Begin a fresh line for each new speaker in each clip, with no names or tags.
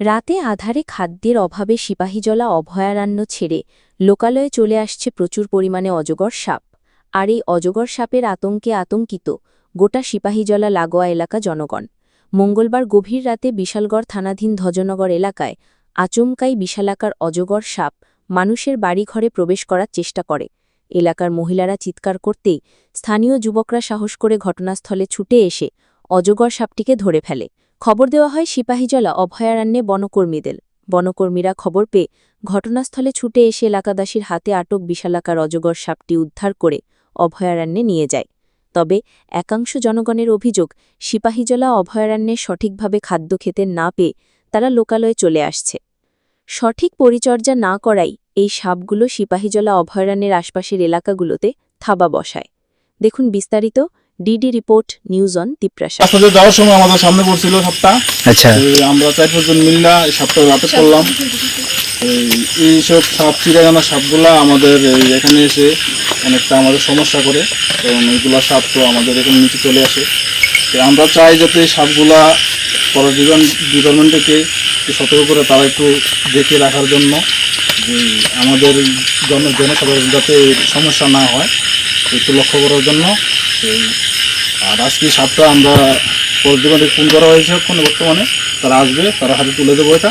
রাতে আধারে খাদ্যের অভাবে সিপাহীজলা অভয়ারণ্য ছেড়ে লোকালয়ে চলে আসছে প্রচুর পরিমাণে অজগর সাপ। আর এই অজগর সাপের আতঙ্কে আতঙ্কিত গোটা সিপাহীজলা লাগোয়া এলাকা জনগণ। মঙ্গলবার গভীর রাতে বিশালগড় থানাধীন ধ্বজনগর এলাকায় আচমকাই বিশালাকার অজগর সাপ মানুষের বাড়িঘরে প্রবেশ করার চেষ্টা করে। এলাকার মহিলারা চিৎকার করতেই স্থানীয় যুবকরা সাহস করে ঘটনাস্থলে ছুটে এসে অজগর সাপটিকে ধরে ফেলে। খবর দেওয়া হয় সিপাহীজলা অভয়ারণ্যে বনকর্মীদের। বনকর্মীরা খবর পেয়ে ঘটনাস্থলে ছুটে এসে এলাকাবাসীর হাতে আটক বিশালাকার অজগর সাপটি উদ্ধার করে অভয়ারণ্যে নিয়ে যায়। তবে একাংশ জনগণের অভিযোগ সিপাহীজলা অভয়ারণ্যে সঠিকভাবে খাদ্য খেতে না পেয়ে তারা লোকালয়ে চলে আসছে। সঠিক পরিচর্যা না করাই এই সাপগুলো সিপাহীজলা অভয়ারণ্যের আশপাশের এলাকাগুলোতে থাবা বসায়। দেখুন বিস্তারিত DD report news on Tiprasa
রাস্তাতে যাওয়ার সময় আমাদের সামনে পড়ছিল সাপটা
আচ্ছা।
আমরা চার পাঁচজন মিল্লা এই সাপটা রাতে করলাম এই- এইসব সাপ চিরাগানা সাপগুলা আমাদের এই এখানে এসে অনেকটা আমাদের সমস্যা করে কারণ এইগুলা সাপ তো আমাদের এখানে নিচে চলে আসে। তো আমরা চাই যাতে এই সাপগুলা পরের ডিপার্টমেন্ট থেকে সতর্ক করে তারা একটু দেখে রাখার জন্য যে আমাদের জন জনসাধারণ যাতে সমস্যা না হয় একটু লক্ষ্য করার জন্য। এই আর আজকে সাপটা আমরা পরদিনে ফোন করা হয়েছে ফোনে বর্তমানে। তারা আসবে তারা হাতে তুলে দেবো এটা।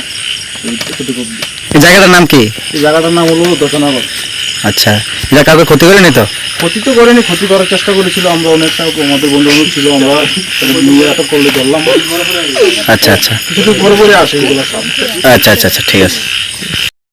এই
এই জায়গাটার নাম কি?
এই জায়গাটার নাম হলো দশনাগর।
আচ্ছা এটা কাউকে ক্ষতি করেনি তো?
ক্ষতি তো করেনি ক্ষতি করার চেষ্টা করেছিল। আমরা অনেকটা আমাদের বন্ধু বান্ধব ছিল আমরা নিয়ে আটক করলে ধরলাম।
আচ্ছা আচ্ছা।
কিছু তো পরে পরে আসে এগুলো সাপ।
আচ্ছা আচ্ছা আচ্ছা ঠিক আছে।